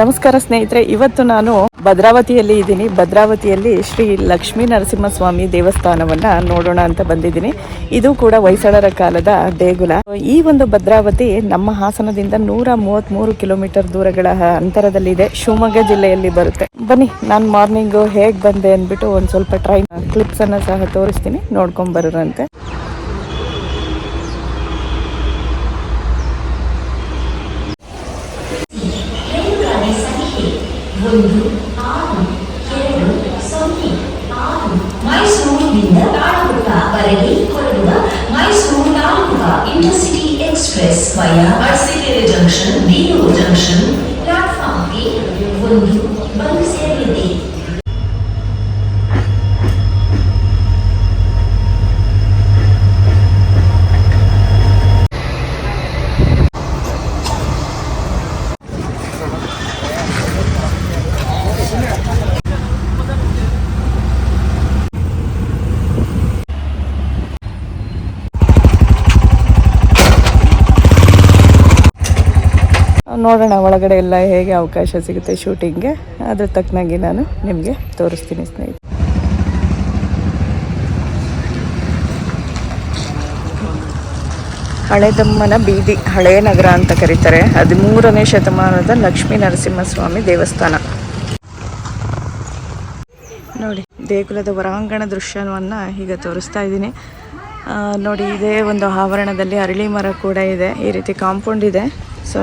ನಮಸ್ಕಾರ ಸ್ನೇಹಿತರೆ, ಇವತ್ತು ನಾನು ಭದ್ರಾವತಿಯಲ್ಲಿ ಇದ್ದೀನಿ. ಭದ್ರಾವತಿಯಲ್ಲಿ ಶ್ರೀ ಲಕ್ಷ್ಮೀ ನರಸಿಂಹಸ್ವಾಮಿ ದೇವಸ್ಥಾನವನ್ನ ನೋಡೋಣ ಅಂತ ಬಂದಿದ್ದೀನಿ. ಇದು ಕೂಡ ಹೊಯ್ಸಳರ ಕಾಲದ ದೇಗುಲ. ಈ ಒಂದು ಭದ್ರಾವತಿ ನಮ್ಮ ಹಾಸನದಿಂದ ನೂರ ಮೂವತ್ತ್ಮೂರು ಕಿಲೋಮೀಟರ್ ದೂರಗಳ ಅಂತರದಲ್ಲಿದೆ. ಶಿವಮೊಗ್ಗ ಜಿಲ್ಲೆಯಲ್ಲಿ ಬರುತ್ತೆ. ಬನ್ನಿ, ನಾನು ಮಾರ್ನಿಂಗು ಹೇಗೆ ಬಂದೆ ಅಂದ್ಬಿಟ್ಟು ಒಂದು ಸ್ವಲ್ಪ ಟ್ರೈನ್ ಕ್ಲಿಪ್ಸ್ ಅನ್ನ ಸಹ ತೋರಿಸ್ತೀನಿ. ನೋಡ್ಕೊಂಡ್ ಬರೋರಂತೆ. ಒಂದು ಆರು ಎರಡು ಸೊನ್ನೆ ಆರು ಮೈಸೂರಿನಿಂದ ತಾಳಗುಪ್ಪವರೆಗೆ ಹೊರಡುವ ಮೈಸೂರು ತಾಲೂಕ intercity express via Arsikere junction Belur junction ಪ್ಲಾಟ್ಫಾರ್ಮ್ಗೆ ಒಂದು ಬಂದು ನೋಡೋಣ ಒಳಗಡೆ ಎಲ್ಲ ಹೇಗೆ ಅವಕಾಶ ಸಿಗುತ್ತೆ ಶೂಟಿಂಗ್ಗೆ. ಅದ್ರ ತಕ್ಕನಾಗಿ ನಾನು ನಿಮಗೆ ತೋರಿಸ್ತೀನಿ ಸ್ನೇಹಿತರೆ. ಹಳೆದಮ್ಮನ ಬೀದಿ ಹಳೇ ನಗರ ಅಂತ ಕರೀತಾರೆ. ಹದಿಮೂರನೇ ಶತಮಾನದ ಲಕ್ಷ್ಮೀ ನರಸಿಂಹಸ್ವಾಮಿ ದೇವಸ್ಥಾನ. ನೋಡಿ, ದೇಗುಲದ ಹೊರಾಂಗಣ ದೃಶ್ಯವನ್ನು ಈಗ ತೋರಿಸ್ತಾ ಇದ್ದೀನಿ. ನೋಡಿ, ಇದೇ ಒಂದು ಆವರಣದಲ್ಲಿ ಅರಳಿ ಮರ ಕೂಡ ಇದೆ. ಈ ರೀತಿ ಕಾಂಪೌಂಡ್ ಇದೆ. ಸೊ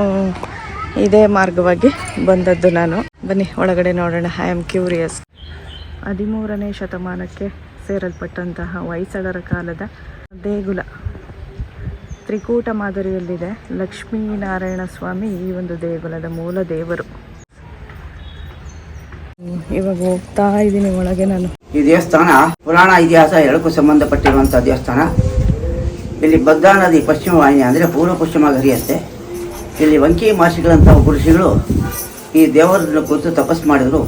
ಇದೇ ಮಾರ್ಗವಾಗಿ ಬಂದದ್ದು ನಾನು. ಬನ್ನಿ, ಒಳಗಡೆ ನೋಡೋಣ. ಐ ಆಮ್ ಕ್ಯೂರಿಯಸ್ ಹದಿಮೂರನೇ ಶತಮಾನಕ್ಕೆ ಸೇರಲ್ಪಟ್ಟಂತಹ ಹೊಯ್ಸಳರ ಕಾಲದ ದೇಗುಲ. ತ್ರಿಕೂಟ ಮಾದರಿಯಲ್ಲಿದೆ. ಲಕ್ಷ್ಮೀನಾರಾಯಣ ಸ್ವಾಮಿ ಈ ಒಂದು ದೇಗುಲದ ಮೂಲ ದೇವರು. ಇವಾಗ ಹೋಗ್ತಾ ಇದ್ದೀನಿ ಒಳಗೆ ನಾನು. ಈ ದೇವಸ್ಥಾನ ಪುರಾಣ ಇತಿಹಾಸ ಎರಡಕ್ಕೂ ಸಂಬಂಧಪಟ್ಟಿರುವಂತಹ ದೇವಸ್ಥಾನ. ಇಲ್ಲಿ ಭದ್ರಾ ನದಿ ಪಶ್ಚಿಮ ವಾಹಿನಿ ಅಂದರೆ ಪೂರ್ವ ಪಶ್ಚಿಮ ಹರಿಯುತ್ತೆ ಇಲ್ಲಿ ವಂಕಿ ಮಾಸಿಗಳಂತಹ ಪುರುಷಿಗಳು ಈ ದೇವರನ್ನು ಕುರಿತು ತಪಸ್ಸು ಮಾಡಿದರು.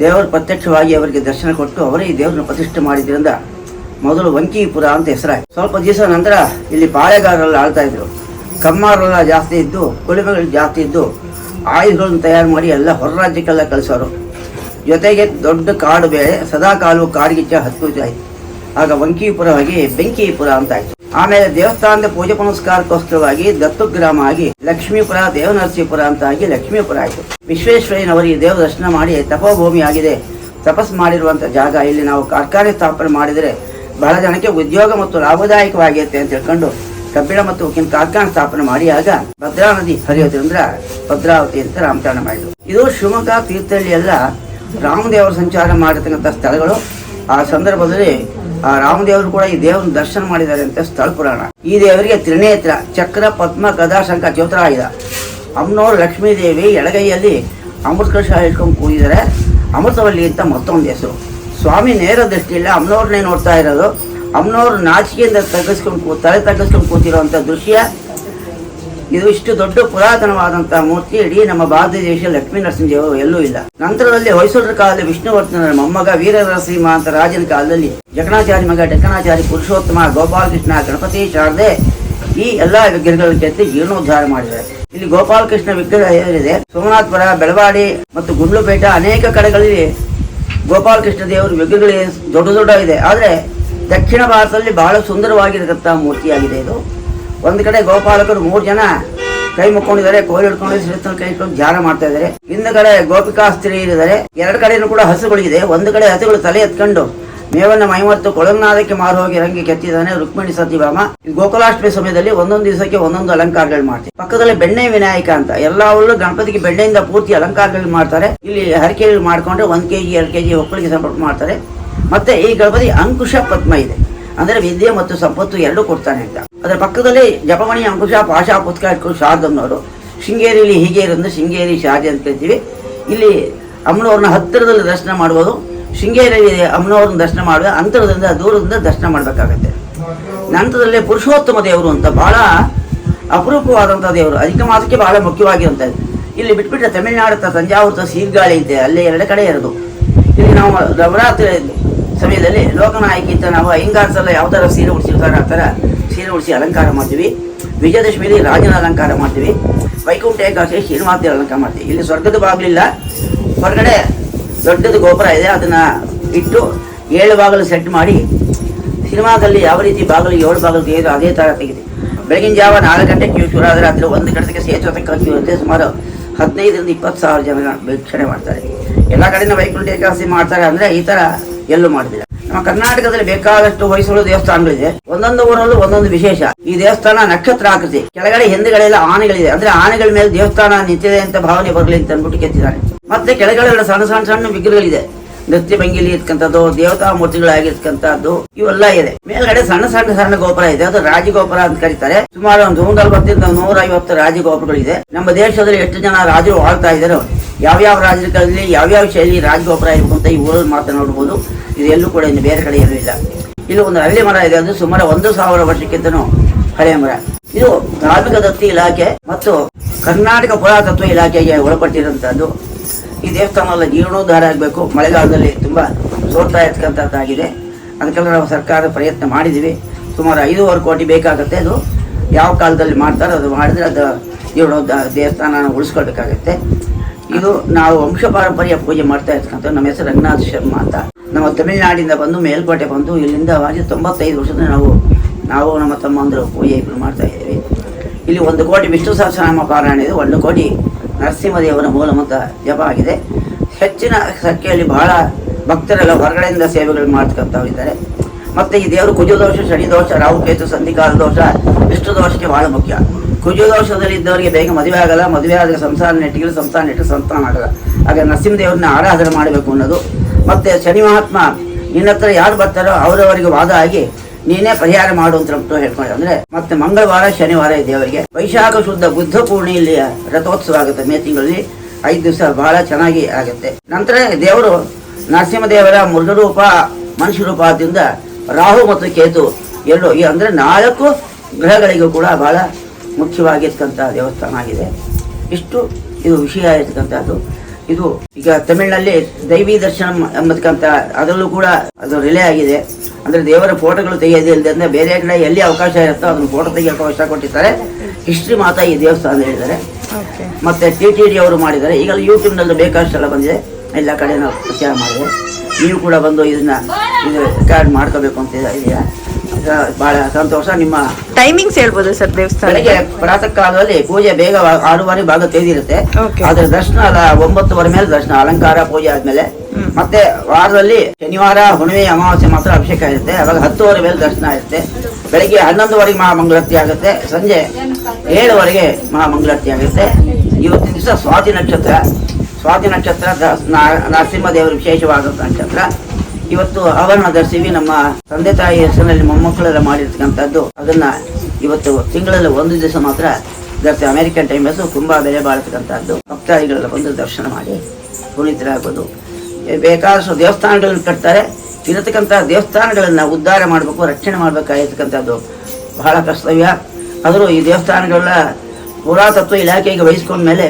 ದೇವರು ಪ್ರತ್ಯಕ್ಷವಾಗಿ ಅವರಿಗೆ ದರ್ಶನ ಕೊಟ್ಟು ಅವರೇ ಈ ದೇವರನ್ನು ಪ್ರತಿಷ್ಠೆ ಮಾಡಿದ್ರಿಂದ ಮೊದಲು ವಂಕಿಪುರ ಅಂತ ಹೆಸರಾಯ್ತು. ಸ್ವಲ್ಪ ದಿವಸ ನಂತರ ಇಲ್ಲಿ ಪಾಳೆಗಾರರೆಲ್ಲ ಆಳ್ತಾ ಇದ್ರು. ಕಮ್ಮಾರರೆಲ್ಲ ಜಾಸ್ತಿ ಇದ್ದು ಕುಳಿಮೆಗಳು ಜಾಸ್ತಿ ಇದ್ದು, ಆಯುಧಗಳನ್ನು ತಯಾರು ಮಾಡಿ ಎಲ್ಲ ಹೊರ ರಾಜ್ಯಕ್ಕೆಲ್ಲ ಕಳಿಸೋರು. ಜೊತೆಗೆ ದೊಡ್ಡ ಕಾಡು ಬೇಳೆ ಸದಾ ಕಾಲು ಕಾಡ್ಗಿಚ್ಚ ಆಯಿತು ಆಗ ವಂಕಿಪುರವಾಗಿ ಬೆಂಕಿಪುರ ಅಂತ ಆಯ್ತು. ಆಮೇಲೆ ದೇವಸ್ಥಾನದ ಪೂಜೆ ಪುನಸ್ಕಾರಕ್ಕೋಸ್ಕರವಾಗಿ ದತ್ತು ಗ್ರಾಮ ಆಗಿ ಲಕ್ಷ್ಮೀಪುರ, ದೇವನರಸೀಪುರ ಅಂತ ಆಗಿ ಲಕ್ಷ್ಮೀಪುರ ಆಯಿತು. ವಿಶ್ವೇಶ್ವರಯ್ಯನವರಿಗೆ ದೇವ ದರ್ಶನ ಮಾಡಿ ತಪೋಭೂಮಿ ಆಗಿದೆ ತಪಸ್ ಮಾಡಿರುವಂತ ಜಾಗ ಇಲ್ಲಿ ನಾವು ಕಾರ್ಖಾನೆ ಸ್ಥಾಪನೆ ಮಾಡಿದರೆ ಬಹಳ ಜನಕ್ಕೆ ಉದ್ಯೋಗ ಮತ್ತು ಲಾಭದಾಯಕವಾಗಿದೆ ಅಂತ ತಿಳ್ಕೊಂಡು ಕಬ್ಬಿಣ ಮತ್ತು ಉಕ್ಕಿನ ಕಾರ್ಖಾನೆ ಸ್ಥಾಪನೆ ಮಾಡಿ ಆಗ ಭದ್ರಾ ನದಿ ಹರಿಯೋದ್ರಿಂದ ಭದ್ರಾವತಿ ಅಂತ ನಾಮಕರಣ ಮಾಡಿದ್ರು. ಇದು ಶಿವಮೊಗ್ಗ, ತೀರ್ಥಹಳ್ಳಿ ಎಲ್ಲ ರಾಮದೇವರು ಸಂಚಾರ ಮಾಡಿರ್ತಕ್ಕಂಥ ಸ್ಥಳಗಳು. ಆ ಸಂದರ್ಭದಲ್ಲಿ ಆ ರಾಮದೇವರು ಕೂಡ ಈ ದೇವರ ದರ್ಶನ ಮಾಡಿದ್ದಾರೆ ಅಂತ ಸ್ಥಳ ಪುರಾಣ. ಈ ದೇವರಿಗೆ ತ್ರಿನೇತ್ರ, ಚಕ್ರ, ಪದ್ಮ ಗದಾ ಶಂಖ ಜ್ಯೋತಿರಾಯುಧ. ಅಮ್ಮನವರು ಲಕ್ಷ್ಮೀದೇವಿ, ಎಡಗೈಯಲ್ಲಿ ಅಮೃತ ಕಲಶ ಇಟ್ಕೊಂಡು ಕೂಗಿದ್ದಾರೆ ಅಮೃತವಲ್ಲಿ ಅಂತ ಮತ್ತೊಂದು ಹೆಸರು. ಸ್ವಾಮಿ ನೇರ ದೃಷ್ಟಿಯಿಲ್ಲ ಅಮ್ಮನವ್ರನ್ನೇ ನೋಡ್ತಾ ಇರೋದು. ಅಮ್ಮನವ್ರು ನಾಚಿಕೆಯಿಂದ ತಗ್ಗಿಸ್ಕೊಂಡು ತಲೆ ತಗ್ಗಿಸ್ಕೊಂಡು ಕೂತಿರುವಂಥ ದೃಶ್ಯ. ಇದು ಇಷ್ಟು ದೊಡ್ಡ ಪುರಾತನವಾದಂತಹ ಮೂರ್ತಿ. ಇಡೀ ನಮ್ಮ ಭಾರತ ದೇಶ ಲಕ್ಷ್ಮೀ ನರಸಿಂಹದೇವರು ಎಲ್ಲೂ ಇಲ್ಲ. ನಂತರದಲ್ಲಿ ಹೊಯ್ಸಳರ ಕಾಲದಲ್ಲಿ ವಿಷ್ಣುವರ್ಧನ ಮೊಮ್ಮಗ ವೀರ ನರಸಿಂಹ ಅಂತ ರಾಜನ ಕಾಲದಲ್ಲಿ ಜಕಣಾಚಾರಿ ಮಗ ಡಕ್ಕಣಾಚಾರಿ ಪುರುಷೋತ್ತಮ, ಗೋಪಾಲಕೃಷ್ಣ, ಗಣಪತಿ, ಶಾರದೆ ಈ ಎಲ್ಲಾ ವಿಗ್ರಹಗಳ ಜೊತೆ ಜೀರ್ಣೋದ್ಧಾರ ಮಾಡಿದ್ದಾರೆ. ಇಲ್ಲಿ ಗೋಪಾಲಕೃಷ್ಣ ವಿಗ್ರಹ ಏನಿದೆ ಸೋಮನಾಥಪುರ, ಬೆಳವಾಡಿ ಮತ್ತು ಗುಂಡ್ಲುಪೇಟ ಅನೇಕ ಕಡೆಗಳಲ್ಲಿ ಗೋಪಾಲಕೃಷ್ಣ ದೇವರ ವಿಗ್ರಹಗಳು ದೊಡ್ಡ ದೊಡ್ಡ ಇದೆ. ಆದರೆ ದಕ್ಷಿಣ ಭಾರತದಲ್ಲಿ ಬಹಳ ಸುಂದರವಾಗಿರತಕ್ಕಂತಹ ಮೂರ್ತಿಯಾಗಿದೆ ಇದು. ಒಂದು ಕಡೆ ಗೋಪಾಲಕರು ಮೂರು ಜನ ಕೈ ಮುಕ್ಕೊಂಡಿದ್ದಾರೆ, ಕೋಲ್ ಹಿಡ್ಕೊಂಡು ಶ್ರೀತನ ಕೈ ಇಟ್ಕೊಂಡು ಧ್ಯಾನ ಮಾಡ್ತಾ ಇದ್ದಾರೆ. ಕಡೆ ಗೋಪಿಕಾಸ್ತ್ರೀ ಇದ್ದಾರೆ ಎರಡು ಕಡೆನೂ ಕೂಡ ಹಸುಗಳಿದೆ ಒಂದು ಕಡೆ ಹಸುಗಳು ತಲೆ ಎತ್ಕೊಂಡು ಮೇವನ್ನ ಮೈಮತ್ತು ಕೊಳಂನಾದಕ್ಕೆ ಮಾರು ಹೋಗಿ ರಂಗಿ ಕೆತ್ತಿದ್ದಾನೆ ರುಕ್ಮಿಣಿ ಸತ್ಯಭಾಮ. ಈ ಗೋಕುಲಾಷ್ಟಮಿ ಸಮಯದಲ್ಲಿ ಒಂದೊಂದು ದಿವಸಕ್ಕೆ ಒಂದೊಂದು ಅಲಂಕಾರಗಳು ಮಾಡ್ತಾರೆ ಪಕ್ಕದಲ್ಲಿ ಬೆಣ್ಣೆ ವಿನಾಯಕ ಅಂತ. ಎಲ್ಲಾ ಗಣಪತಿಗೆ ಬೆಣ್ಣೆಯಿಂದ ಪೂರ್ತಿ ಅಲಂಕಾರಗಳು ಮಾಡ್ತಾರೆ. ಇಲ್ಲಿ ಹರಕೆಗಳು ಮಾಡ್ಕೊಂಡ್ರೆ ಒಂದ್ ಕೆಜಿ, ಎರಡು ಕೆಜಿ ಒಕ್ಕಳಿಗೆ ಸಂಪರ್ಕ ಮಾಡ್ತಾರೆ. ಮತ್ತೆ ಈ ಗಣಪತಿ ಅಂಕುಶ ಪದ್ಮ ಇದೆ. ಅಂದ್ರೆ ವಿದ್ಯೆ ಮತ್ತು ಸಂಪತ್ತು ಎರಡೂ ಕೊಡ್ತಾನೆ ಅಂತ. ಅದರ ಪಕ್ಕದಲ್ಲಿ ಜಪಮಣಿ ಅಂಕುಶ ಪಾಶಾ ಪುಸ್ತಕ ಇಟ್ಕೊಂಡು ಶಾರದಮ್ಮನವರು. ಶೃಂಗೇರಿಯಲ್ಲಿ ಹೀಗೆ ಇರೋದು ಶೃಂಗೇರಿ ಶಾರದೆ ಅಂತ ಕರಿತೀವಿ. ಇಲ್ಲಿ ಅಮ್ಮನವ್ರನ್ನ ಹತ್ತಿರದಲ್ಲಿ ದರ್ಶನ ಮಾಡುವುದು ಶೃಂಗೇರಿಯಲ್ಲಿ ಅಮ್ಮನವ್ರನ್ನ ದರ್ಶನ ಮಾಡುವ ಅಂತರದಿಂದ ದೂರದಿಂದ ದರ್ಶನ ಮಾಡಬೇಕಾಗತ್ತೆ. ನಂತರದಲ್ಲಿ ಪುರುಷೋತ್ತಮ ದೇವರು ಅಂತ ಬಹಳ ಅಪರೂಪವಾದಂಥ ದೇವರು. ಅಧಿಕ ಮಾಸಕ್ಕೆ ಬಹಳ ಮುಖ್ಯವಾಗಿರುವಂಥದ್ದು ಇಲ್ಲಿ ಬಿಟ್ಬಿಟ್ಟ ತಮಿಳುನಾಡು ತಂಜಾವೂರು ಸೀರ್ಗಾಳಿ ಇದೆ. ಅಲ್ಲಿ ಎರಡು ಕಡೆ ಇರೋದು. ಇಲ್ಲಿ ನಾವು ನವರಾತ್ರಿ ಸಮಯದಲ್ಲಿ ಲೋಕನಾಯಕಿ ಅಂತ ನಾವು ಅಯ್ಯಂಗಾರ್ಸಲ್ಲ ಯಾವ ಥರ ಸೀರೆ ಉಡಿಸಿರ್ತಾರೆ ಆ ಥರ ಸೀರೆ ಉಡಿಸಿ ಅಲಂಕಾರ ಮಾಡ್ತೀವಿ. ವಿಜಯದಶಮಿಯಲ್ಲಿ ರಾಜನ ಅಲಂಕಾರ ಮಾಡ್ತೀವಿ. ವೈಕುಂಠ ಏಕಾದಶಿ ಶ್ರೀನಿವಾಸ ಅಲಂಕಾರ ಮಾಡ್ತೀವಿ. ಇಲ್ಲಿ ಸ್ವರ್ಗದ ಬಾಗಿಲಿಲ್ಲ. ಹೊರಗಡೆ ದೊಡ್ಡದು ಗೋಪುರ ಇದೆ. ಅದನ್ನ ಇಟ್ಟು ಏಳು ಬಾಗಿಲು ಸೆಟ್ ಮಾಡಿ ಸಿನಿಮಾದಲ್ಲಿ ಯಾವ ರೀತಿ ಬಾಗಿಲು, ಏಳು ಬಾಗಿಲು ತೆಗೆದು ಅದೇ ಥರ ತೆಗೆದು ಬೆಳಗಿನ ಜಾವ ನಾಲ್ಕು ಗಂಟೆ ಕ್ಯೂ ಶುರು ಆದರೆ ರಾತ್ರಿ ಒಂದು ಗಂಟೆಗೆ ಸೇತುವೆ ಕ್ಯೂ ಇರುತ್ತೆ. ಸುಮಾರು ಹದಿನೈದರಿಂದ ಇಪ್ಪತ್ತು ಸಾವಿರ ಜನ ವೀಕ್ಷಣೆ ಮಾಡ್ತಾರೆ. ಎಲ್ಲ ಕಡೆಯಿಂದ ವೈಕುಂಠ ಏಕಾದಶಿ ಮಾಡ್ತಾರೆ ಅಂದರೆ ಈ ಥರ ಎಲ್ಲೂ ಮಾಡುದಿಲ್ಲ. ನಮ್ಮ ಕರ್ನಾಟಕದಲ್ಲಿ ಬೇಕಾದಷ್ಟು ಹೊಯ್ಸಳು ದೇವಸ್ಥಾನಗಳಿದೆ. ಒಂದೊಂದು ಊರಲ್ಲೂ ಒಂದೊಂದು ವಿಶೇಷ. ಈ ದೇವಸ್ಥಾನ ನಕ್ಷತ್ರ ಆಕೃತಿ. ಕೆಳಗಡೆ ಹಿಂದುಗಳೆಲ್ಲ ಆನೆಗಳಿದೆ. ಅಂದ್ರೆ ಆನೆಗಳ ಮೇಲೆ ದೇವಸ್ಥಾನ ನಿಂತಿದೆ ಅಂತ ಭಾವನೆ ಬರಲಿ ಅಂತ ಅಂದ್ಬಿಟ್ಟು ಕೆತ್ತಿದ್ದಾರೆ ಮತ್ತೆ ಕೆಳಗಡೆ ಸಣ್ಣ ಸಣ್ಣ ಸಣ್ಣ ವಿಗ್ರಹಗಳಿದೆ. ನೃತ್ಯ ಭಂಗಿಲಿ ಇರ್ತಕ್ಕಂಥದ್ದು, ದೇವತಾ ಮೂರ್ತಿಗಳಾಗಿರ್ತಕ್ಕಂಥದ್ದು, ಇವೆಲ್ಲ ಇದೆ. ಮೇಲ್ಗಡೆ ಸಣ್ಣ ಸಣ್ಣ ಸಣ್ಣ ಗೋಪುರ ಇದೆ. ಅದು ರಾಜಗೋಪುರ ಅಂತ ಕರೀತಾರೆ. ಸುಮಾರು ಒಂದು ನೂರ ನಲವತ್ತರಿಂದ ರಾಜ ಐವತ್ತು ರಾಜಗೋಪುರಗಳಿದೆ. ನಮ್ಮ ದೇಶದಲ್ಲಿ ಎಷ್ಟು ಜನ ರಾಜರು ಆಳ್ತಾ ಇದ್ದಾರೆ ಯಾವ್ಯಾವ ರಾಜ್ಯಗಳಲ್ಲಿ ಯಾವ್ಯಾವ ಶೈಲಿ ರಾಜಗೋಪುರ ಇರಬೇಕು ಅಂತ ಈ ಊರಲ್ಲಿ ಮಾತನಾಡಬಹುದು ಇದು ಎಲ್ಲೂ ಕೂಡ ಇನ್ನು ಬೇರೆ ಕಡೆ ಏನೂ ಇಲ್ಲ. ಇಲ್ಲಿ ಒಂದು ಹಳ್ಳಿ ಮರ ಇದೆ. ಅದು ಸುಮಾರು ಒಂದು ಸಾವಿರ ವರ್ಷಕ್ಕಿಂತನೂ ಹಳೆಯ ಮರ. ಇದು ಧಾರ್ಮಿಕ ದತ್ತಿ ಇಲಾಖೆ ಮತ್ತು ಕರ್ನಾಟಕ ಪುರಾತತ್ವ ಇಲಾಖೆಗೆ ಒಳಪಟ್ಟಿರುವಂತಹದ್ದು. ಈ ದೇವಸ್ಥಾನದಲ್ಲಿ ಜೀರ್ಣೋದ್ಧಾರ ಆಗಬೇಕು. ಮಳೆಗಾಲದಲ್ಲಿ ತುಂಬ ಸೋರ್ತಾ ಇರ್ತಕ್ಕಂಥದ್ದಾಗಿದೆ ಅದಕ್ಕೆಲ್ಲ ನಾವು ಸರ್ಕಾರ ಪ್ರಯತ್ನ ಮಾಡಿದ್ದೀವಿ. ಸುಮಾರು ಐದೂವರೆ ಕೋಟಿ ಬೇಕಾಗುತ್ತೆ. ಅದು ಯಾವ ಕಾಲದಲ್ಲಿ ಮಾಡ್ತಾರೋ ಅದು ಮಾಡಿದ್ರೆ ಅದು ಜೀರ್ಣೋದ್ಧಾರ ದೇವಸ್ಥಾನ ಉಳಿಸ್ಕೊಳ್ಬೇಕಾಗತ್ತೆ. ಇದು ನಾವು ವಂಶ ಪಾರಂಪರ್ಯ ಪೂಜೆ ಮಾಡ್ತಾ ಇರ್ತಕ್ಕಂಥ ನಮ್ಮ ಹೆಸರು ರಂಗನಾಥ ಶರ್ಮಾ ಅಂತ. ನಮ್ಮ ತಮಿಳುನಾಡಿಂದ ಬಂದು ಮೇಲ್ಕೋಟೆ ಬಂದು ಇಲ್ಲಿಂದ ವಾಜಿ ತೊಂಬತ್ತೈದು ವರ್ಷದಿಂದ ನಾವು ನಾವು ನಮ್ಮ ತಮ್ಮಂದರು ಪೂಜೆ ಮಾಡ್ತಾ ಇದ್ದೀವಿ. ಇಲ್ಲಿ ಒಂದು ಕೋಟಿ ವಿಷ್ಣು ಸಹಸ್ರನಾಮ ಪಾರಾಯಣ ಇದೆ. ಒಂದು ಕೋಟಿ ನರಸಿಂಹದೇವರ ಮೂಲಮಂತ ಜಪ ಆಗಿದೆ. ಹೆಚ್ಚಿನ ಸಂಖ್ಯೆಯಲ್ಲಿ ಬಹಳ ಭಕ್ತರೆಲ್ಲ ಹೊರಗಡೆಯಿಂದ ಸೇವೆಗಳು ಮಾಡ್ತಕ್ಕಂಥವ್ರು ಇದ್ದಾರೆ. ಮತ್ತೆ ಈ ದೇವರು ಕುಜದೋಷ ಶನಿ ದೋಷ ರಾಹುಕೇತು ಸಂಧಿಕಾಲ ದೋಷ ವಿಷ್ಣು ದೋಷಕ್ಕೆ ಬಹಳ ಮುಖ್ಯ. ಕುಜದೋಷದಲ್ಲಿ ಇದ್ದವರಿಗೆ ಬೇಗ ಮದುವೆ ಆಗಲ್ಲ, ಮದುವೆ ಆದರೆ ಸಂಸಾರ ನೆಟ್ಟಿಗೆ ಸಂಸಾರ ನೆಟ್ಟು ಸಂತಾನ ಆಗಲ್ಲ. ಆಗ ನರಸಿಂಹದೇವ್ರನ್ನ ಆರಾಧನೆ ಮಾಡಬೇಕು ಅನ್ನೋದು. ಮತ್ತೆ ಶನಿ ಮಹಾತ್ಮ, ನಿನ್ನ ಹತ್ರ ಯಾರು ಬರ್ತಾರೋ ಅವರವರಿಗೆ ವಾದ ಆಗಿ ನೀನೇ ಪರಿಹಾರ ಮಾಡು ಅಂತ ಹೇಳ್ಕೊಂಡು ಅಂದ್ರೆ ಮತ್ತೆ ಮಂಗಳವಾರ, ಶನಿವಾರ ಇದೆ ದೇವರಿಗೆ ವೈಶಾಖ ಶುದ್ಧ ಬುದ್ಧ ಪೂರ್ಣಿಯಲ್ಲಿ ರಥೋತ್ಸವ ಆಗುತ್ತೆ ಮೇ ತಿಂಗಳಲ್ಲಿ. ಐದು ದಿವಸ ಬಹಳ ಚೆನ್ನಾಗಿ ಆಗುತ್ತೆ. ನಂತರ ದೇವರು ನರಸಿಂಹದೇವರ ಮೃಗರೂಪ ಮನುಷ್ಯ ರೂಪದಿಂದ ರಾಹು ಮತ್ತು ಕೇತು ಎರಡು ಅಂದ್ರೆ ನಾಲ್ಕು ಗ್ರಹಗಳಿಗೂ ಕೂಡ ಬಹಳ ಮುಖ್ಯವಾಗಿರ್ತಕ್ಕಂಥ ದೇವಸ್ಥಾನ ಆಗಿದೆ. ಇಷ್ಟು ಇದು ವಿಷಯ ಇರ್ತಕ್ಕಂಥದ್ದು. ಇದು ಈಗ ತಮಿಳಿನಲ್ಲಿ ದೈವಿ ದರ್ಶನ ಎಂಬತಕ್ಕಂಥ ಅದರಲ್ಲೂ ಕೂಡ ಅದು ರಿಲೇ ಆಗಿದೆ. ಅಂದರೆ ದೇವರ ಫೋಟೋಗಳು ತೆಗೆಯೋದಿಲ್ಲದೆ ಅಂದ್ರೆ ಬೇರೆ ಕಡೆ ಎಲ್ಲಿ ಅವಕಾಶ ಇರುತ್ತೋ ಅದನ್ನು ಫೋಟೋ ತೆಗೆಯೋಕೆ ಅವಕಾಶ ಕೊಟ್ಟಿದ್ದಾರೆ ಹಿಸ್ಟ್ರಿ ಮಾತಾ ಈ ದೇವಸ್ಥಾನ ಹೇಳಿದ್ದಾರೆ. ಮತ್ತೆ ಟಿ ಟಿ ಡಿ ಅವರು ಮಾಡಿದ್ದಾರೆ. ಈಗ ಯೂಟ್ಯೂಬ್ನಲ್ಲಿ ಬೇಕಾದಷ್ಟೆಲ್ಲ ಬಂದಿದೆ. ಎಲ್ಲ ಕಡೆ ನಾವು ಪ್ರಚಾರ ಮಾಡಿದೆ. ನೀವು ಕೂಡ ಬಂದು ಇದನ್ನ ಇದು ರೆಕಾರ್ಡ್ ಮಾಡ್ಕೋಬೇಕು ಅಂತ ಇದೆಯಾ? ಬಹಳ ಸಂತೋಷ. ನಿಮ್ಮ ಟೈಮಿಂಗ್ಸ್ ಹೇಳ್ಬೋದು ಸರ್ ದೇವಸ್ಥಾನ ಬೆಳಗ್ಗೆ ಪ್ರಾತಃ ಕಾಲದಲ್ಲಿ ಪೂಜೆ ಬೇಗ ಆರೂವರೆ ಭಾಗ ತೆಗೆದಿರುತ್ತೆ. ಆದ್ರೆ ದರ್ಶನ ಒಂಬತ್ತುವರೆ ಮೇಲೆ ದರ್ಶನ ಅಲಂಕಾರ ಪೂಜೆ ಆದ್ಮೇಲೆ. ಮತ್ತೆ ವಾರದಲ್ಲಿ ಶನಿವಾರ ಹುಣ್ಣಿಮೆ ಅಮಾವಾಸ್ಯೆ ಮಾತ್ರ ಅಭಿಷೇಕ ಇರುತ್ತೆ. ಅವಾಗ ಹತ್ತುವರೆ ಮೇಲೆ ದರ್ಶನ ಇರುತ್ತೆ. ಬೆಳಿಗ್ಗೆ ಹನ್ನೊಂದುವರೆಗೆ ಮಹಾಮಂಗಳಾರತಿ ಆಗುತ್ತೆ. ಸಂಜೆ ಏಳುವರೆಗೆ ಮಹಾಮಂಗಳಾರತಿ ಆಗುತ್ತೆ. ಇವತ್ತಿನ ದಿವಸ ಸ್ವಾತಿ ನಕ್ಷತ್ರ. ಸ್ವಾತಿ ನಕ್ಷತ್ರ ನರಸಿಂಹದೇವರ ವಿಶೇಷವಾದಂಥ ನಕ್ಷತ್ರ. ಇವತ್ತು ಆವರಣ ಧರಿಸಿವಿ ನಮ್ಮ ತಂದೆ ತಾಯಿ ಹೆಸರಿನಲ್ಲಿ ಮೊಮ್ಮಕ್ಕಳೆಲ್ಲ ಮಾಡಿರ್ತಕ್ಕಂಥದ್ದು, ಅದನ್ನ ಇವತ್ತು ತಿಂಗಳಲ್ಲಿ ಒಂದು ದಿವಸ ಮಾತ್ರ ಧರಿಸಿ ಅಮೆರಿಕನ್ ಟೈಮ್ ಹೆಸರು ತುಂಬಾ ಬೆಲೆ ಬಾಳತಕ್ಕಂಥದ್ದು. ಭಕ್ತಾದಿಗಳೆಲ್ಲ ಬಂದು ದರ್ಶನ ಮಾಡಿ ಪುನೀತರಾಗೋದು. ಬೇಕಾದಷ್ಟು ದೇವಸ್ಥಾನಗಳನ್ನು ಕಟ್ತಾರೆ. ಇರತಕ್ಕಂಥ ದೇವಸ್ಥಾನಗಳನ್ನ ಉದ್ಧಾರ ಮಾಡಬೇಕು, ರಕ್ಷಣೆ ಮಾಡಬೇಕಾಗಿರ್ತಕ್ಕಂಥದ್ದು ಬಹಳ ಕರ್ತವ್ಯ. ಆದರೂ ಈ ದೇವಸ್ಥಾನಗಳ ಪುರಾತತ್ವ ಇಲಾಖೆಗೆ ವಹಿಸ್ಕೊಂಡ ಮೇಲೆ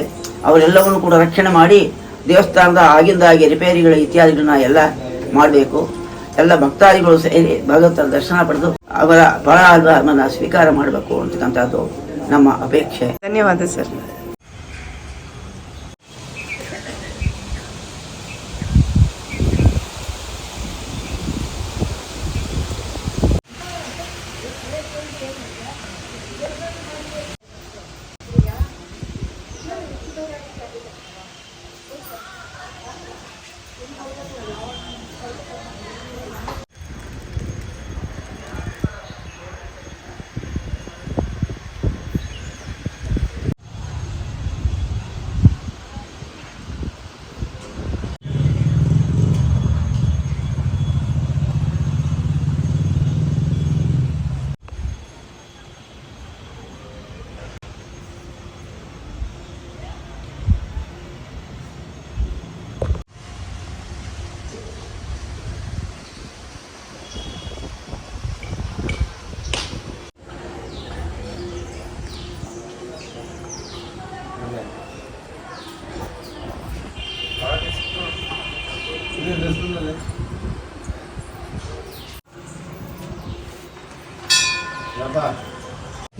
ಅವರೆಲ್ಲವನ್ನು ಕೂಡ ರಕ್ಷಣೆ ಮಾಡಿ ದೇವಸ್ಥಾನದ ಆಗಿಂದಾಗಿ ರಿಪೇರಿಗಳ ಇತ್ಯಾದಿಗಳನ್ನ ಎಲ್ಲ ಮಾಡಬೇಕು. ಎಲ್ಲ ಭಕ್ತಾದಿಗಳು ಸೇರಿ ಭಗವಂತನ ದರ್ಶನ ಪಡೆದು ಅವರ ಪರ ಸ್ವೀಕಾರ ಮಾಡಬೇಕು ಅಂತಕ್ಕಂಥದ್ದು ನಮ್ಮ ಅಪೇಕ್ಷೆ. ಧನ್ಯವಾದ ಸರ್.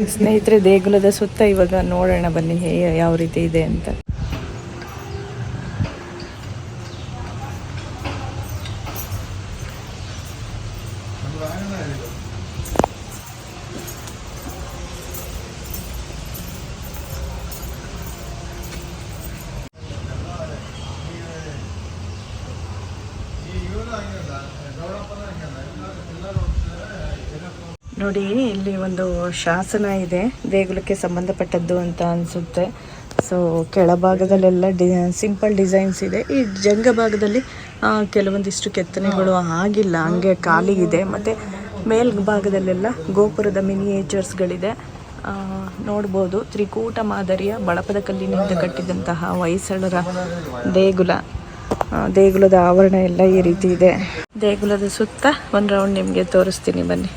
ಸ್ನೇಹಿತರೆ ದೇಗುಲದ ಸುತ್ತ ಇವಾಗ ನೋಡೋಣ ಬನ್ನಿ ಯಾವ ರೀತಿ ಇದೆ ಅಂತ. ನೋಡಿ, ಇಲ್ಲಿ ಒಂದು ಶಾಸನ ಇದೆ, ದೇಗುಲಕ್ಕೆ ಸಂಬಂಧಪಟ್ಟದ್ದು ಅಂತ ಅನಿಸುತ್ತೆ. ಸೊ ಕೆಳಭಾಗದಲ್ಲೆಲ್ಲ ಡಿ, ಸಿಂಪಲ್ ಡಿಸೈನ್ಸ್ ಇದೆ. ಈ ಜಂಗ ಭಾಗದಲ್ಲಿ ಕೆಲವೊಂದಿಷ್ಟು ಕೆತ್ತನೆಗಳು ಆಗಿಲ್ಲ, ಹಂಗೆ ಖಾಲಿ ಇದೆ. ಮತ್ತು ಮೇಲ್ಭಾಗದಲ್ಲೆಲ್ಲ ಗೋಪುರದ ಮಿನಿಯೇಚರ್ಸ್ಗಳಿದೆ. ನೋಡ್ಬೋದು, ತ್ರಿಕೂಟ ಮಾದರಿಯ ಬಳಪದ ಕಲ್ಲಿನಿಂದ ಕಟ್ಟಿದಂತಹ ಹೊಯ್ಸಳರ ದೇಗುಲ. ದೇಗುಲದ ಆವರಣ ಎಲ್ಲ ಈ ರೀತಿ ಇದೆ. ದೇಗುಲದ ಸುತ್ತ ಒಂದು ರೌಂಡ್ ನಿಮಗೆ ತೋರಿಸ್ತೀನಿ, ಬನ್ನಿ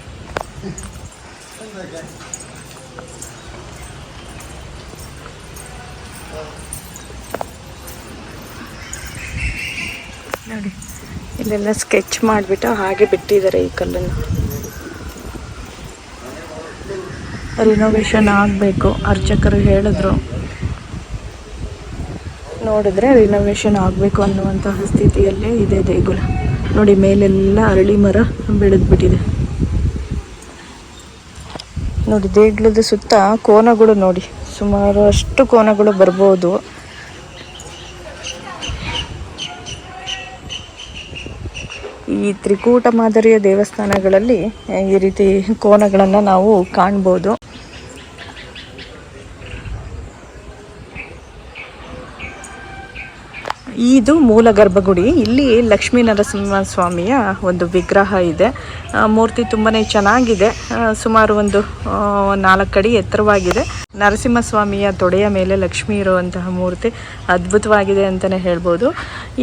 ನೋಡಿ ಇಲ್ಲೆಲ್ಲ ಸ್ಕೆಚ್ ಮಾಡಿಬಿಟ್ಟು ಹಾಗೆ ಬಿಟ್ಟಿದ್ದಾರೆ ಈ ಕಲ್ಲನ್ನು. ರಿನೋವೇಷನ್ ಆಗಬೇಕು, ಅರ್ಚಕರು ಹೇಳಿದ್ರು. ನೋಡಿದ್ರೆ ರಿನೋವೇಷನ್ ಆಗಬೇಕು ಅನ್ನುವಂತಹ ಸ್ಥಿತಿಯಲ್ಲೇ ಇದೆ ದೇಗುಲ. ನೋಡಿ, ಮೇಲೆಲ್ಲ ಅರಳಿ ಮರ ಬೆಳೆದ್ಬಿಟ್ಟಿದೆ. ನೋಡಿ, ದೇಗುಲದ ಸುತ್ತ ಕೋನಗಳು ನೋಡಿ. ಸುಮಾರು ಅಷ್ಟು ಕೋನಗಳು ಬರ್ಬೋದು. ಈ ತ್ರಿಕೂಟ ಮಾದರಿಯ ದೇವಸ್ಥಾನಗಳಲ್ಲಿ ಈ ರೀತಿ ಕೋನಗಳನ್ನು ನಾವು ಕಾಣ್ಬೋದು. ಇದು ಮೂಲ ಗರ್ಭಗುಡಿ. ಇಲ್ಲಿ ಲಕ್ಷ್ಮೀ ನರಸಿಂಹ ಸ್ವಾಮಿಯ ಒಂದು ವಿಗ್ರಹ ಇದೆ. ಮೂರ್ತಿ ತುಂಬಾ ಚೆನ್ನಾಗಿದೆ. ಸುಮಾರು ಒಂದು ನಾಲ್ಕು ಅಡಿ ಎತ್ತರವಾಗಿದೆ. ನರಸಿಂಹಸ್ವಾಮಿಯ ತೊಡೆಯ ಮೇಲೆ ಲಕ್ಷ್ಮಿ ಇರುವಂತಹ ಮೂರ್ತಿ ಅದ್ಭುತವಾಗಿದೆ ಅಂತಲೇ ಹೇಳ್ಬೋದು.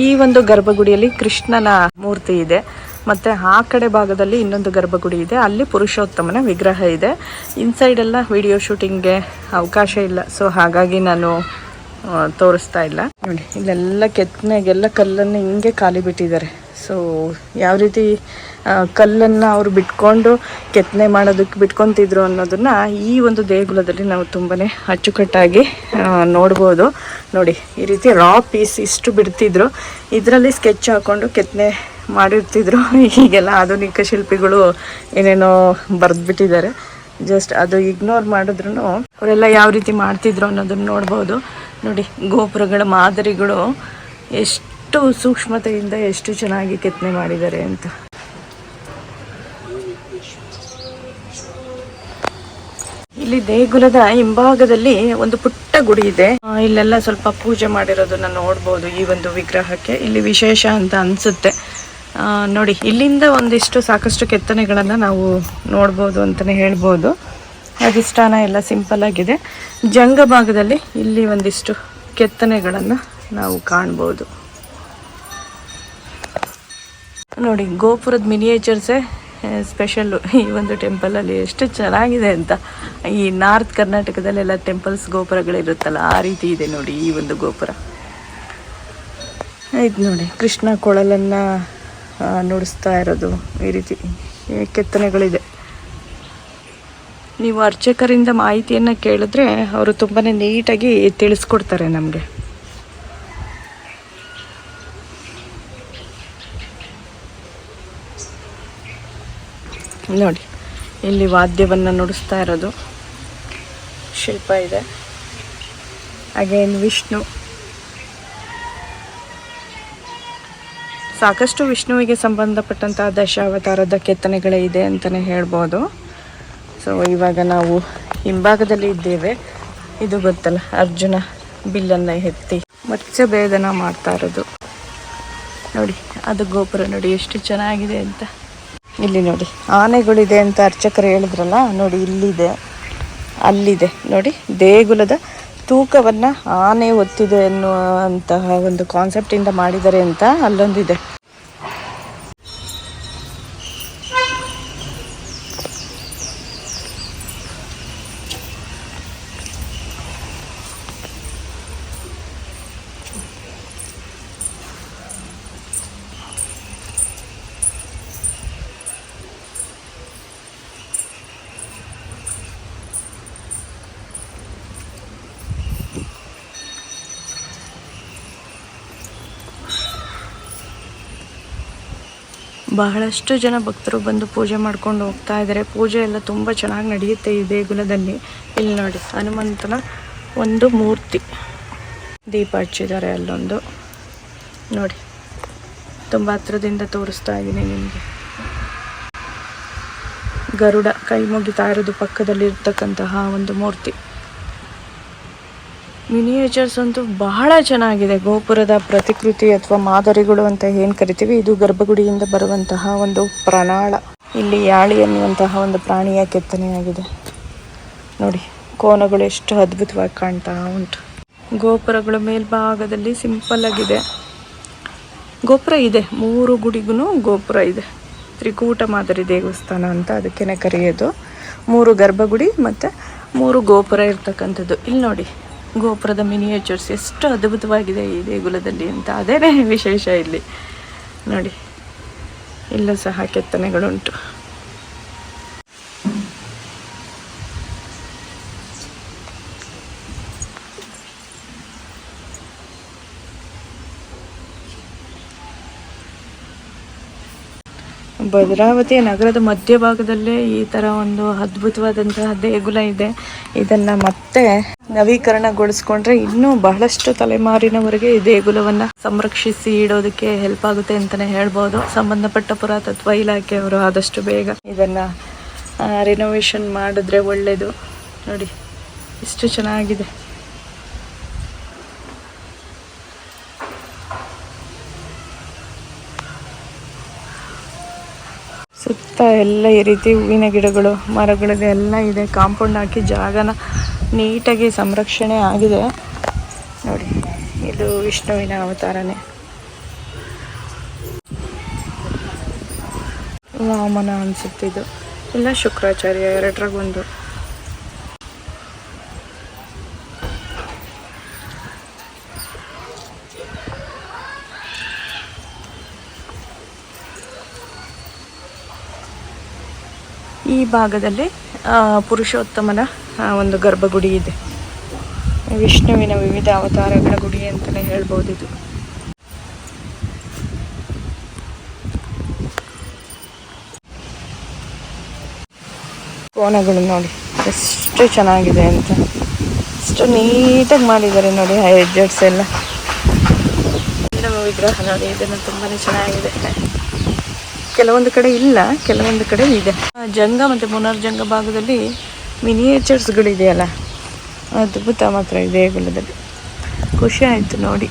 ಈ ಒಂದು ಗರ್ಭಗುಡಿಯಲ್ಲಿ ಕೃಷ್ಣನ ಮೂರ್ತಿ ಇದೆ. ಮತ್ತು ಆ ಕಡೆ ಭಾಗದಲ್ಲಿ ಇನ್ನೊಂದು ಗರ್ಭಗುಡಿ ಇದೆ. ಅಲ್ಲಿ ಪುರುಷೋತ್ತಮನ ವಿಗ್ರಹ ಇದೆ. ಇನ್ಸೈಡ್ ಎಲ್ಲ ವಿಡಿಯೋ ಶೂಟಿಂಗ್ಗೆ ಅವಕಾಶ ಇಲ್ಲ. ಸೊ ಹಾಗಾಗಿ ನಾನು ತೋರಿಸ್ತಾ ಇಲ್ಲ. ನೋಡಿ, ಇಲ್ಲೆಲ್ಲ ಕೆತ್ತನೆಗೆಲ್ಲ ಕಲ್ಲನ್ನು ಹಿಂಗೆ ಖಾಲಿ ಬಿಟ್ಟಿದ್ದಾರೆ. ಸೊ ಯಾವ ರೀತಿ ಕಲ್ಲನ್ನು ಅವರು ಬಿಟ್ಕೊಂಡು ಕೆತ್ತನೆ ಮಾಡೋದಕ್ಕೆ ಬಿಟ್ಕೊತಿದ್ರು ಅನ್ನೋದನ್ನು ಈ ಒಂದು ದೇಗುಲದಲ್ಲಿ ನಾವು ತುಂಬಾ ಅಚ್ಚುಕಟ್ಟಾಗಿ ನೋಡ್ಬೋದು. ನೋಡಿ, ಈ ರೀತಿ ರಾ ಪೀಸ್ ಇಷ್ಟು ಬಿಡ್ತಿದ್ರು. ಇದರಲ್ಲಿ ಸ್ಕೆಚ್ ಹಾಕ್ಕೊಂಡು ಕೆತ್ತನೆ ಮಾಡಿರ್ತಿದ್ರು. ಈಗೆಲ್ಲ ಆಧುನಿಕ ಶಿಲ್ಪಿಗಳು ಏನೇನೋ ಬರೆದ್ಬಿಟ್ಟಿದ್ದಾರೆ. ಜಸ್ಟ್ ಅದು ಇಗ್ನೋರ್ ಮಾಡಿದ್ರು ಅವರೆಲ್ಲ ಯಾವ ರೀತಿ ಮಾಡ್ತಿದ್ರು ಅನ್ನೋದನ್ನ ನೋಡ್ಬೋದು. ನೋಡಿ, ಗೋಪುರಗಳ ಮಾದರಿಗಳು ಎಷ್ಟು ಸೂಕ್ಷ್ಮತೆಯಿಂದ ಎಷ್ಟು ಚೆನ್ನಾಗಿ ಕೆತ್ತನೆ ಮಾಡಿದ್ದಾರೆ ಅಂತ. ಇಲ್ಲಿ ದೇಗುಲದ ಹಿಂಭಾಗದಲ್ಲಿ ಒಂದು ಪುಟ್ಟ ಗುಡಿ ಇದೆ. ಇಲ್ಲೆಲ್ಲ ಸ್ವಲ್ಪ ಪೂಜೆ ಮಾಡಿರೋದನ್ನ ನೋಡ್ಬೋದು ಈ ಒಂದು ವಿಗ್ರಹಕ್ಕೆ. ಇಲ್ಲಿ ವಿಶೇಷ ಅಂತ ಅನ್ಸುತ್ತೆ. ನೋಡಿ, ಇಲ್ಲಿಂದ ಒಂದಿಷ್ಟು ಸಾಕಷ್ಟು ಕೆತ್ತನೆಗಳನ್ನು ನಾವು ನೋಡ್ಬೋದು ಅಂತಲೇ ಹೇಳ್ಬೋದು. ಅಧಿಷ್ಠಾನ ಎಲ್ಲ ಸಿಂಪಲ್ ಆಗಿದೆ. ಜಂಗ ಭಾಗದಲ್ಲಿ ಇಲ್ಲಿ ಒಂದಿಷ್ಟು ಕೆತ್ತನೆಗಳನ್ನು ನಾವು ಕಾಣ್ಬೋದು. ನೋಡಿ, ಗೋಪುರದ ಮಿನಿಯೇಚರ್ಸೇ ಸ್ಪೆಷಲ್ಲು ಈ ಒಂದು ಟೆಂಪಲಲ್ಲಿ ಎಷ್ಟು ಚೆನ್ನಾಗಿದೆ ಅಂತ. ಈ ನಾರ್ತ್ ಕರ್ನಾಟಕದಲ್ಲೆಲ್ಲ ಟೆಂಪಲ್ಸ್ ಗೋಪುರಗಳಿರುತ್ತಲ್ಲ, ಆ ರೀತಿ ಇದೆ ನೋಡಿ ಈ ಒಂದು ಗೋಪುರ. ಇದು ನೋಡಿ, ಕೃಷ್ಣ ಕೊಳಲನ್ನು ನುಡಿಸ್ತಾ ಇರೋದು ಈ ರೀತಿ. ಕೆತ್ತನೆಗಳಿದೆ. ನೀವು ಅರ್ಚಕರಿಂದ ಮಾಹಿತಿಯನ್ನು ಕೇಳಿದ್ರೆ ಅವರು ತುಂಬಾ ನೀಟಾಗಿ ತಿಳಿಸ್ಕೊಡ್ತಾರೆ ನಮಗೆ. ನೋಡಿ, ಇಲ್ಲಿ ವಾದ್ಯವನ್ನು ನುಡಿಸ್ತಾ ಇರೋದು. ಶಿಲ್ಪ ಇದೆ. ಅಗೇನ್ ವಿಷ್ಣು. ಸಾಕಷ್ಟು ವಿಷ್ಣುವಿಗೆ ಸಂಬಂಧಪಟ್ಟಂತಹ ದಶಾವತಾರದ ಕೆತ್ತನೆಗಳೇ ಇದೆ ಅಂತಲೇ ಹೇಳ್ಬೋದು. ಸೊ ಇವಾಗ ನಾವು ಹಿಂಭಾಗದಲ್ಲಿ ಇದ್ದೇವೆ. ಇದು ಗೊತ್ತಲ್ಲ, ಅರ್ಜುನ ಬಿಲ್ಲನ್ನು ಎತ್ತಿ ಮತ್ಸ್ಯ ಭೇದನ ಮಾಡ್ತಾ ಇರೋದು. ನೋಡಿ, ಅದು ಗೋಪುರ ನೋಡಿ, ಎಷ್ಟು ಚೆನ್ನಾಗಿದೆ ಅಂತ. ಇಲ್ಲಿ ನೋಡಿ, ಆನೆಗಳಿದೆ ಅಂತ ಅರ್ಚಕರು ಹೇಳಿದ್ರಲ್ಲ, ನೋಡಿ, ಇಲ್ಲಿದೆ, ಅಲ್ಲಿದೆ. ನೋಡಿ, ದೇಗುಲದ ತೂಕವನ್ನು ಆನೆ ಒತ್ತಿದೆ ಅನ್ನುವಂತಹ ಒಂದು ಕಾನ್ಸೆಪ್ಟಿಂದ ಮಾಡಿದ್ದಾರೆ ಅಂತ ಅಲ್ಲೊಂದಿದೆ. ಬಹಳಷ್ಟು ಜನ ಭಕ್ತರು ಬಂದು ಪೂಜೆ ಮಾಡ್ಕೊಂಡು ಹೋಗ್ತಾ ಇದ್ದಾರೆ. ಪೂಜೆ ಎಲ್ಲ ತುಂಬ ಚೆನ್ನಾಗಿ ನಡೆಯುತ್ತೆ ಈ ದೇಗುಲದಲ್ಲಿ. ಇಲ್ಲಿ ನೋಡಿ, ಹನುಮಂತನ ಒಂದು ಮೂರ್ತಿ. ದೀಪ ಹಚ್ಚಿದ್ದಾರೆ ಅಲ್ಲೊಂದು. ನೋಡಿ, ತುಂಬ ಹತ್ರದಿಂದ ತೋರಿಸ್ತಾ ಇದ್ದೀನಿ ನಿಮಗೆ. ಗರುಡ ಕೈ ಮುಗಿತಾ ಇರೋದು ಪಕ್ಕದಲ್ಲಿ ಇರ್ತಕ್ಕಂತಹ ಒಂದು ಮೂರ್ತಿ. ಮಿನಿಯೇಚರ್ಸ್ ಅಂತೂ ಬಹಳ ಚೆನ್ನಾಗಿದೆ. ಗೋಪುರದ ಪ್ರತಿಕೃತಿ ಅಥವಾ ಮಾದರಿಗಳು ಅಂತ ಏನು ಕರಿತೀವಿ, ಇದು ಗರ್ಭಗುಡಿಯಿಂದ ಬರುವಂತಹ ಒಂದು ಪ್ರಣಾಳ. ಇಲ್ಲಿ ಯಾಳಿ ಅನ್ನುವಂತಹ ಒಂದು ಪ್ರಾಣಿಯ ಕೆತ್ತನೆಯಾಗಿದೆ. ನೋಡಿ, ಕೋನಗಳು ಎಷ್ಟು ಅದ್ಭುತವಾಗಿ ಕಾಣ್ತಾ ಉಂಟು. ಗೋಪುರಗಳ ಮೇಲ್ಭಾಗದಲ್ಲಿ ಸಿಂಪಲ್ ಆಗಿದೆ. ಗೋಪುರ ಇದೆ. ಮೂರು ಗುಡಿಗೂ ಗೋಪುರ ಇದೆ. ತ್ರಿಕೂಟ ಮಾದರಿ ದೇವಸ್ಥಾನ ಅಂತ ಅದಕ್ಕೇನೆ ಕರೆಯೋದು. ಮೂರು ಗರ್ಭಗುಡಿ ಮತ್ತು ಮೂರು ಗೋಪುರ ಇರ್ತಕ್ಕಂಥದ್ದು. ಇಲ್ಲಿ ನೋಡಿ ಗೋಪುರದ ಮಿನಿಯೇಚರ್ಸ್ ಎಷ್ಟು ಅದ್ಭುತವಾಗಿದೆ ಈ ದೇಗುಲದಲ್ಲಿ ಅಂತ. ಅದೇನೇ ವಿಶೇಷ ಇಲ್ಲಿ. ನೋಡಿ ಇಲ್ಲೂ ಸಹ ಕೆತ್ತನೆಗಳುಂಟು. ಭದ್ರಾವತಿ ನಗರದ ಮಧ್ಯಭಾಗದಲ್ಲೇ ಈ ಥರ ಒಂದು ಅದ್ಭುತವಾದಂತಹ ದೇಗುಲ ಇದೆ. ಇದನ್ನು ಮತ್ತೆ ನವೀಕರಣಗೊಳಿಸ್ಕೊಂಡ್ರೆ ಇನ್ನೂ ಬಹಳಷ್ಟು ತಲೆಮಾರಿನವರೆಗೆ ಈ ದೇಗುಲವನ್ನು ಸಂರಕ್ಷಿಸಿ ಇಡೋದಕ್ಕೆ ಹೆಲ್ಪ್ ಆಗುತ್ತೆ ಅಂತಲೇ ಹೇಳ್ಬೋದು. ಸಂಬಂಧಪಟ್ಟ ಪುರಾತತ್ವ ಇಲಾಖೆಯವರು ಆದಷ್ಟು ಬೇಗ ಇದನ್ನು ರಿನೋವೇಷನ್ ಮಾಡಿದ್ರೆ ಒಳ್ಳೆಯದು ನೋಡಿ, ಇಷ್ಟು ಚೆನ್ನಾಗಿದೆ. ಸುತ್ತ ಎಲ್ಲ ಈ ರೀತಿ ಹೂವಿನ ಗಿಡಗಳು ಮರಗಳು ಎಲ್ಲ ಇದೆ. ಕಾಂಪೌಂಡ್ ಹಾಕಿ ಜಾಗನ ನೀಟಾಗಿ ಸಂರಕ್ಷಣೆ ಆಗಿದೆ. ನೋಡಿ, ಇದು ವಿಷ್ಣುವಿನ ಅವತಾರನೇ. ವಾಮನ ಅನ್ಸುತ್ತಿದ್ದು. ಇಲ್ಲ ಶುಕ್ರಾಚಾರ್ಯ, ಎರಡರಾಗೊಂದು. ಈ ಭಾಗದಲ್ಲಿ ಪುರುಷೋತ್ತಮನ ಒಂದು ಗರ್ಭಗುಡಿ ಇದೆ. ವಿಷ್ಣುವಿನ ವಿವಿಧ ಅವತಾರಗಳ ಗುಡಿ ಅಂತಲೇ ಹೇಳ್ಬೋದು ಇದು. ಕೋಣಗಳು ನೋಡಿ, ಎಷ್ಟು ಚೆನ್ನಾಗಿದೆ ಅಂತ. ಎಷ್ಟು ನೀಟಾಗಿ ಮಾಡಿದ್ದಾರೆ ನೋಡಿ ಎಡ್ಜರ್ಸ್ ಎಲ್ಲ. ವಿಗ್ರಹ ನೋಡಿ ಇದನ್ನು ತುಂಬಾ ಚೆನ್ನಾಗಿದೆ. ಕೆಲವೊಂದು ಕಡೆ ಇಲ್ಲ, ಕೆಲವೊಂದು ಕಡೆ ಇದೆ. ಜಂಗ ಮತ್ತು ಪುನರ್ಜಂಗ ಭಾಗದಲ್ಲಿ ಮಿನಿಯೇಚರ್ಸ್ಗಳಿದೆಯಲ್ಲ ಅದ್ಭುತ ಮಾತ್ರ ಇದೆ ದೇಗುಲದಲ್ಲಿ ಖುಷಿ ಆಯಿತು ನೋಡಿ.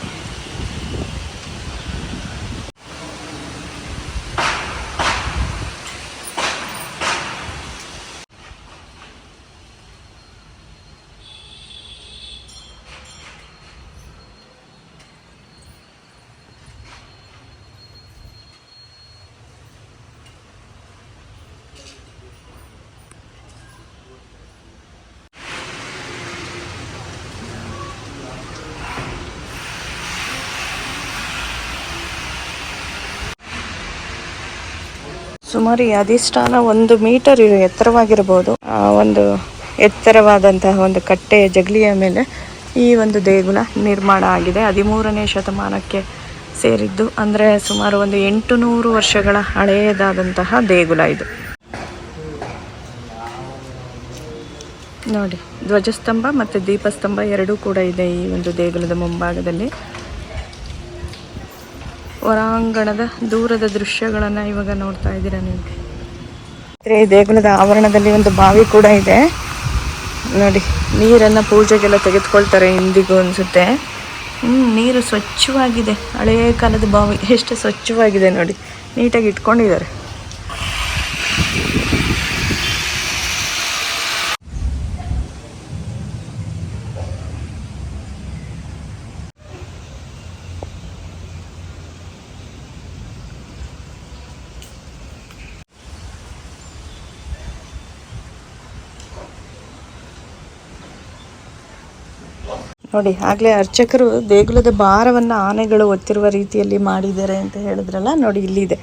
ಸುಮಾರು ಅಧಿಷ್ಠಾನ ಒಂದು ಮೀಟರ್ ಎತ್ತರವಾಗಿರಬಹುದು ಆ, ಒಂದು ಎತ್ತರವಾದಂತಹ ಒಂದು ಕಟ್ಟೆಯ ಜಗಲಿಯ ಮೇಲೆ ಈ ಒಂದು ದೇಗುಲ ನಿರ್ಮಾಣ ಆಗಿದೆ. ಹದಿಮೂರನೇ ಶತಮಾನಕ್ಕೆ ಸೇರಿದ್ದು, ಅಂದರೆ ಸುಮಾರು ಒಂದು ಎಂಟು ನೂರು ವರ್ಷಗಳ ಹಳೆಯದಾದಂತಹ ದೇಗುಲ ಇದು. ನೋಡಿ, ಧ್ವಜಸ್ತಂಭ ಮತ್ತು ದೀಪಸ್ತಂಭ ಎರಡೂ ಕೂಡ ಇದೆ ಈ ಒಂದು ದೇಗುಲದ ಮುಂಭಾಗದಲ್ಲಿ. ಹೊರಾಂಗಣದ ದೂರದ ದೃಶ್ಯಗಳನ್ನು ಇವಾಗ ನೋಡ್ತಾ ಇದ್ದೀರಾ ನೀವು? ದೇಗುಲದ ಆವರಣದಲ್ಲಿ ಒಂದು ಬಾವಿ ಕೂಡ ಇದೆ. ನೋಡಿ ನೀರನ್ನು ಪೂಜೆಗೆಲ್ಲ ತೆಗೆದುಕೊಳ್ತಾರೆ ಇಂದಿಗೂ ಅನಿಸುತ್ತೆ. ಹ್ಮ್ ನೀರು ಸ್ವಚ್ಛವಾಗಿದೆ. ಹಳೆಯ ಕಾಲದ ಬಾವಿ ಎಷ್ಟು ಸ್ವಚ್ಛವಾಗಿದೆ ನೋಡಿ. ನೀಟಾಗಿ ಇಟ್ಕೊಂಡಿದ್ದಾರೆ. ನೋಡಿ, ಆಗಲೇ ಅರ್ಚಕರು ದೇಗುಲದ ಭಾರವನ್ನು ಆನೆಗಳು ಒತ್ತಿರುವ ರೀತಿಯಲ್ಲಿ ಮಾಡಿದ್ದಾರೆ ಅಂತ ಹೇಳಿದ್ರಲ್ಲ, ನೋಡಿ ಇಲ್ಲಿದೆ.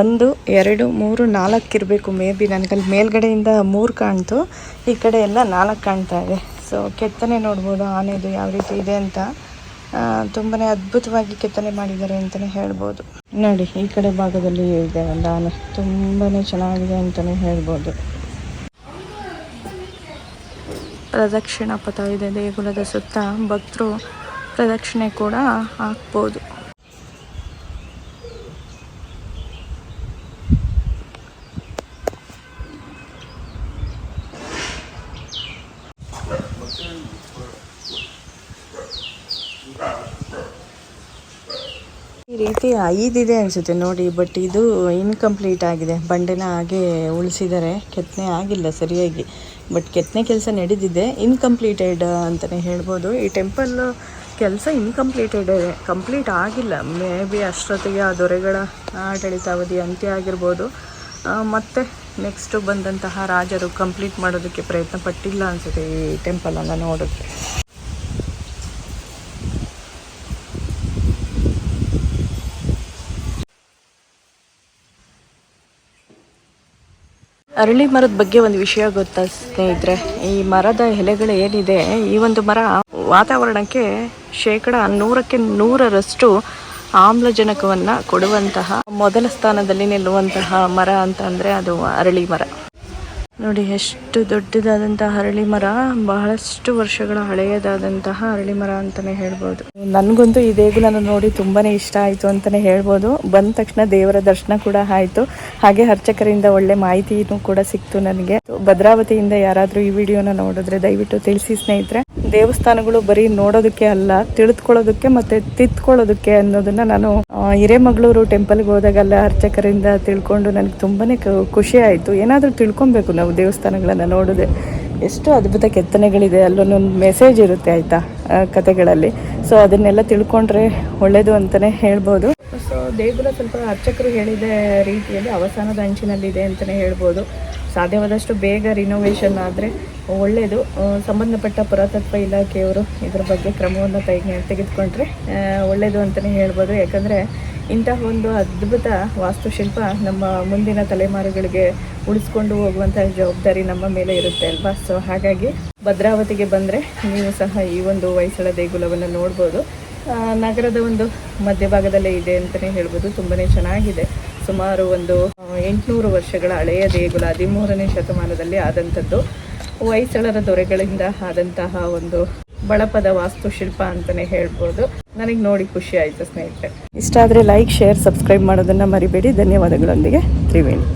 ಒಂದು, ಎರಡು, ಮೂರು, ನಾಲ್ಕು ಇರಬೇಕು ಮೇ ಬಿ, ನನಗಲ್ಲಿ ಮೇಲ್ಗಡೆಯಿಂದ ಮೂರು ಕಾಣ್ತು, ಈ ಕಡೆ ಎಲ್ಲ ನಾಲ್ಕು ಕಾಣ್ತಾ ಇದೆ. ಸೊ ಕೆತ್ತನೆ ನೋಡ್ಬೋದು ಆನೆದು ಯಾವ ರೀತಿ ಇದೆ ಅಂತ. ತುಂಬಾ ಅದ್ಭುತವಾಗಿ ಕೆತ್ತನೆ ಮಾಡಿದ್ದಾರೆ ಅಂತಲೇ ಹೇಳ್ಬೋದು. ನೋಡಿ, ಈ ಕಡೆ ಭಾಗದಲ್ಲಿ ಇದೆ ಒಂದು ಆನೆ. ತುಂಬಾ ಚೆನ್ನಾಗಿದೆ ಅಂತಲೇ ಹೇಳ್ಬೋದು. ಪ್ರದಕ್ಷಿಣಾ ಪಥ ಇದೆ, ದೇಗುಲದ ಸುತ್ತ ಭಕ್ತರು ಪ್ರದಕ್ಷಿಣೆ ಕೂಡ ಹಾಕ್ಬೋದು. ಈ ರೀತಿ ಐದಿದೆ ಅನಿಸುತ್ತೆ ನೋಡಿ ಬಟ್ ಇದು ಇನ್ಕಂಪ್ಲೀಟ್ ಆಗಿದೆ. ಬಂಡೆನ ಹಾಗೆ ಉಳಿಸಿದ್ದಾರೆ ಕೆತ್ತನೆ ಆಗಿಲ್ಲ ಸರಿಯಾಗಿ. ಬಟ್ ಕೆತ್ತನೆ ಕೆಲಸ ನಡೆದಿದೆ ಇನ್ಕಂಪ್ಲೀಟೆಡ್ ಅಂತಲೇ ಹೇಳ್ಬೋದು. ಈ ಟೆಂಪಲ್ ಕೆಲಸ ಇನ್ಕಂಪ್ಲೀಟೆಡ್ ಕಂಪ್ಲೀಟ್ ಆಗಿಲ್ಲ. ಮೇ ಬಿ ಅಷ್ಟೊತ್ತಿಗೆ ಆ ದೊರೆಗಳ ಆಡಳಿತಾವಧಿ ಅಂತ್ಯ ಆಗಿರ್ಬೋದು. ಮತ್ತು ನೆಕ್ಸ್ಟು ಬಂದಂತಹ ರಾಜರು ಕಂಪ್ಲೀಟ್ ಮಾಡೋದಕ್ಕೆ ಪ್ರಯತ್ನ ಪಟ್ಟಿಲ್ಲ ಅನಿಸುತ್ತೆ ಈ ಟೆಂಪಲನ್ನು ನೋಡೋಕ್ಕೆ. ಅರಳಿ ಮರದ ಬಗ್ಗೆ ಒಂದು ವಿಷಯ ಗೊತ್ತಾ ಸ್ನೇಹಿತರೆ? ಈ ಮರದ ಎಲೆಗಳು ಏನಿದೆ, ಈ ಒಂದು ಮರ ವಾತಾವರಣಕ್ಕೆ ಶೇಕಡ ನೂರಕ್ಕೆ ನೂರರಷ್ಟು ಆಮ್ಲಜನಕವನ್ನು ಕೊಡುವಂತಹ ಮೊದಲ ಸ್ಥಾನದಲ್ಲಿ ನಿಲ್ಲುವಂತಹ ಮರ ಅಂತ ಅದು ಅರಳಿ ಮರ. ನೋಡಿ, ಎಷ್ಟು ದೊಡ್ಡದಾದಂತಹ ಅರಳಿ ಮರ, ಬಹಳಷ್ಟು ವರ್ಷಗಳ ಹಳೆಯದಾದಂತಹ ಅರಳಿ ಮರ ಅಂತಾನೆ ಹೇಳ್ಬೋದು. ನನಗಂತೂ ಈ ದೇಗುಲನ ನೋಡಿ ತುಂಬಾನೇ ಇಷ್ಟ ಆಯಿತು ಅಂತಾನೆ ಹೇಳ್ಬೋದು. ಬಂದ ತಕ್ಷಣ ದೇವರ ದರ್ಶನ ಕೂಡ ಆಯಿತು. ಹಾಗೆ ಅರ್ಚಕರಿಂದ ಒಳ್ಳೆ ಮಾಹಿತಿನೂ ಕೂಡ ಸಿಕ್ತು ನನಗೆ. ಭದ್ರಾವತಿಯಿಂದ ಯಾರಾದರೂ ಈ ವಿಡಿಯೋನ ನೋಡಿದ್ರೆ ದಯವಿಟ್ಟು ತಿಳಿಸಿ ಸ್ನೇಹಿತರೆ. ದೇವಸ್ಥಾನಗಳು ಬರೀ ನೋಡೋದಕ್ಕೆ ಅಲ್ಲ, ತಿಳಿದುಕೊಳ್ಳೋದಕ್ಕೆ ಮತ್ತೆ ತಿತ್ಕೊಳ್ಳೋದಕ್ಕೆ ಅನ್ನೋದನ್ನ ನಾನು ಹಿರೇಮಗಳೂರು ಟೆಂಪಲ್ಗೆ ಹೋದಾಗೆಲ್ಲ ಅರ್ಚಕರಿಂದ ತಿಳ್ಕೊಂಡು ನನಗೆ ತುಂಬಾನೇ ಖುಷಿ ಆಯಿತು. ಏನಾದರೂ ತಿಳ್ಕೊಬೇಕು ನಾವು ದೇವಸ್ಥಾನಗಳನ್ನು ನೋಡಿದೆ. ಎಷ್ಟು ಅದ್ಭುತ ಕೆತ್ತನೆಗಳಿದೆ. ಅಲ್ಲೊಂದೊಂದು ಮೆಸೇಜ್ ಇರುತ್ತೆ ಆಯಿತಾ ಕತೆಗಳಲ್ಲಿ ಸೊ ಅದನ್ನೆಲ್ಲ ತಿಳ್ಕೊಂಡ್ರೆ ಒಳ್ಳೇದು ಅಂತಲೇ ಹೇಳ್ಬೋದು. ಸೊ ದೇಗುಲ ಸ್ವಲ್ಪ ಅರ್ಚಕರು ಹೇಳಿದ ರೀತಿಯಲ್ಲಿ ಅವಸಾನದ ಅಂಚಿನಲ್ಲಿದೆ ಅಂತಲೇ ಹೇಳ್ಬೋದು. ಸಾಧ್ಯವಾದಷ್ಟು ಬೇಗ ರಿನೋವೇಷನ್ ಆದರೆ ಒಳ್ಳೆಯದು ಸಂಬಂಧಪಟ್ಟ ಪುರಾತತ್ವ ಇಲಾಖೆಯವರು ಇದರ ಬಗ್ಗೆ ಕ್ರಮವನ್ನು ತೆಗೆ, ತೆಗೆದುಕೊಂಡ್ರೆ ಒಳ್ಳೆಯದು ಅಂತಲೇ ಹೇಳ್ಬೋದು. ಯಾಕಂದರೆ ಇಂತಹ ಒಂದು ಅದ್ಭುತ ವಾಸ್ತುಶಿಲ್ಪ ನಮ್ಮ ಮುಂದಿನ ತಲೆಮಾರುಗಳಿಗೆ ಉಳಿಸ್ಕೊಂಡು ಹೋಗುವಂಥ ಜವಾಬ್ದಾರಿ ನಮ್ಮ ಮೇಲೆ ಇರುತ್ತೆ ಅಲ್ವಾ? ಸೊ ಹಾಗಾಗಿ ಭದ್ರಾವತಿಗೆ ಬಂದರೆ ನೀವು ಸಹ ಈ ಒಂದು ಹೊಯ್ಸಳ ದೇಗುಲವನ್ನು ನೋಡ್ಬೋದು. ನಗರದ ಒಂದು ಮಧ್ಯಭಾಗದಲ್ಲೇ ಇದೆ ಅಂತಲೇ ಹೇಳ್ಬೋದು. ತುಂಬಾ ಚೆನ್ನಾಗಿದೆ. ಸುಮಾರು ಒಂದು ಎಂಟುನೂರು ವರ್ಷಗಳ ಹಳೆಯ ದೇಗುಲ, ಹದಿಮೂರನೇ ಶತಮಾನದಲ್ಲಿ ಆದಂಥದ್ದು. ಹೊಯ್ಸಳರ ದೊರೆಗಳಿಂದ ಆದಂತಹ ಒಂದು ಬಳಪದ ವಾಸ್ತುಶಿಲ್ಪ ಅಂತಲೇ ಹೇಳ್ಬೋದು. ನನಗೆ ನೋಡಿ ಖುಷಿ ಆಯಿತು ಸ್ನೇಹಿತರೆ. ಇಷ್ಟ ಆದರೆ ಲೈಕ್ ಶೇರ್ ಸಬ್ಸ್ಕ್ರೈಬ್ ಮಾಡೋದನ್ನು ಮರಿಬೇಡಿ. ಧನ್ಯವಾದಗಳೊಂದಿಗೆ ತ್ರಿವೇಣಿ.